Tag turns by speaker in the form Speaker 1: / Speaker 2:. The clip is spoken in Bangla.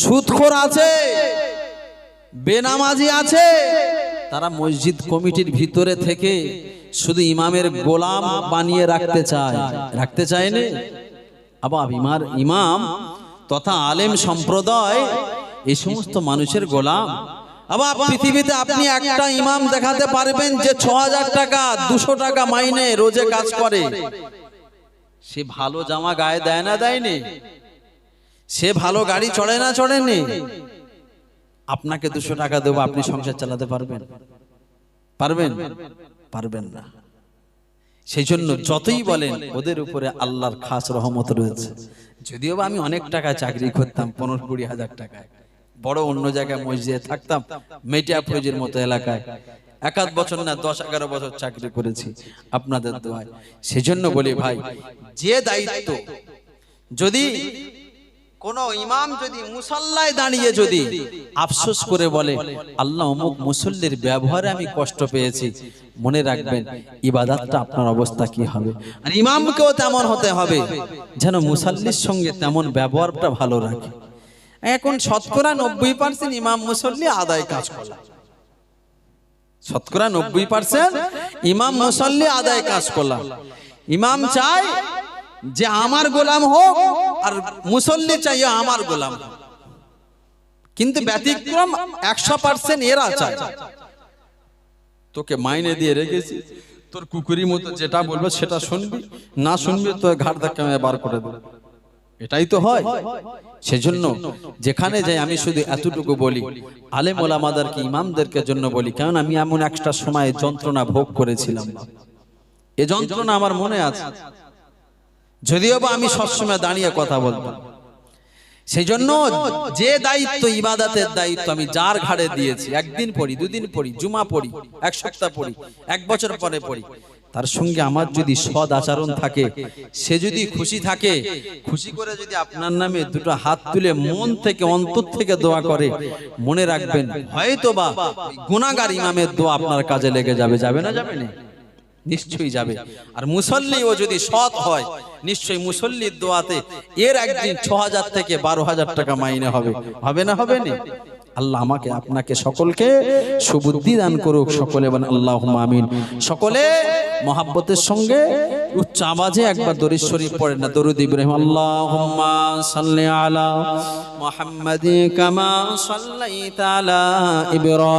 Speaker 1: সুদখোর আছে, বেনামাজি আছে, তারা মসজিদ কমিটির ভিতরে থেকে শুধু ইমামের গোলাম বানিয়ে রাখতে চায়। রাখতে চায় না আবার ইমার ইমাম তথা আলেম সম্প্রদায় এই সমস্ত মানুষের গোলাম। আবার পৃথিবীতে আপনি একটা ইমাম দেখাতে পারবেন যে ছ হাজার টাকা, দুশো টাকা মাইনে রোজে কাজ করে। সে ভালো জামা গায়ে দেয় না, দেয়নি? সে ভালো গাড়ি চড়ে না চড়েনি? আপনাকে দুশো টাকা দেবো আপনি সংসার চালাতে পারবেন। পারবেন? পারবেন? না। সেই জন্য যতই বলেন ওদের উপরে আল্লাহর খাস রহমত রয়েছে। যদিও বা আমি অনেক টাকা চাকরি করতাম পনেরো কুড়ি হাজার টাকায়। বড় অন্য জায়গায় মসজিদে থাকতাম মেটিয়া ফৌজের মতো এলাকায়। একাধ বছর না দশ এগারো বছর চাকরি করেছি আপনাদের দোয়ায়। সেজন্য বলি ভাই যে দায়িত্ব যদি কোন ইমাম যদি মুসাল্লায় দাঁড়িয়ে যদি আফসোস করে বলে, আল্লাহ অমুক মুসল্লির ব্যবহারে আমি কষ্ট পেয়েছি। মনে রাখবেন, ইবাদাতটা আপনার অবস্থা কি হবে? আর ইমামকেও তেমন হতে হবে যেন মুসল্লির সঙ্গে তেমন ব্যবহারটা ভালো রাখে। এখন শতকরা নব্বই পার্সেন্ট ইমাম মুসল্লি আদায় কাজ করে। শতকরা নব্বই পার্সেন্ট ইমাম মুসল্লি আদায় কাজ করলাম ইমাম চায় যে আমার গোলাম হোক আর মুসল্লি চাই আমার গোলাম কিন্তু ব্যতিক্রম একশো পার্সেন্ট এরা চায়। তোকে মাইনে দিয়ে রেখেছি। তোর কুকুরি মতো যেটা বলবে সেটা শুনবি। না শুনবি তো ঘাট ধাক্কা বার করে দেবে। এটাই তো হয়। সেজন্য যেখানে যাই আমি শুধু এতটুকু বলি, আলেম ওলামাদারকে, ইমামদেরকে জন্য বলি, কারণ আমি এমন একটা সময় যন্ত্রণা ভোগ করেছিলাম। এ যন্ত্রণা আমার মনে আছে। যদিও বা আমি সবসময় দাঁড়িয়ে কথা বলতাম। সেই জন্য যে দায়িত্ব ইবাদাতের দায়িত্ব আমি যার ঘাড়ে দিয়েছি, একদিন পড়ি, দুদিন পড়ি, জুমা পড়ি, এক সপ্তাহ পড়ি, এক বছর পরে পড়ি, তার সঙ্গে আমার যদি সদ আচরণ থাকে, সে যদি খুশি থাকে, খুশি করে যদি আপনার নামে দুটো হাত তুলে মন থেকে, অন্তর থেকে দোয়া করে, মনে রাখবেন হয়তো বা গুণাগার ইমামের দোয়া আপনার কাজে লেগে যাবে যাবে না যাবে না? নিশ্চয়ই যাবে। আর মুসল্লি ও যদি সৎ হয় নিশ্চয়ই মুসল্লির দোয়াতে এর একদিন ছ হাজার থেকে বারো হাজার টাকা মাইনে হবে। হবে না হবে না? আল্লাহ আমাকে আপনাকে সকলকে সুবুদ্ধি দান করুক। সকলে বলেন আল্লাহ আমিন। সকলে মহাব্বতের সঙ্গে উচ্চ আওয়াজে একবার দরিদ শরীফ পড়েন না। দরুদ ইব্রাহিম আল্লাহুম্মা সাল্লি আলা মুহাম্মাদি কামা সাল্লাইতা আলা ইব্রাহিম।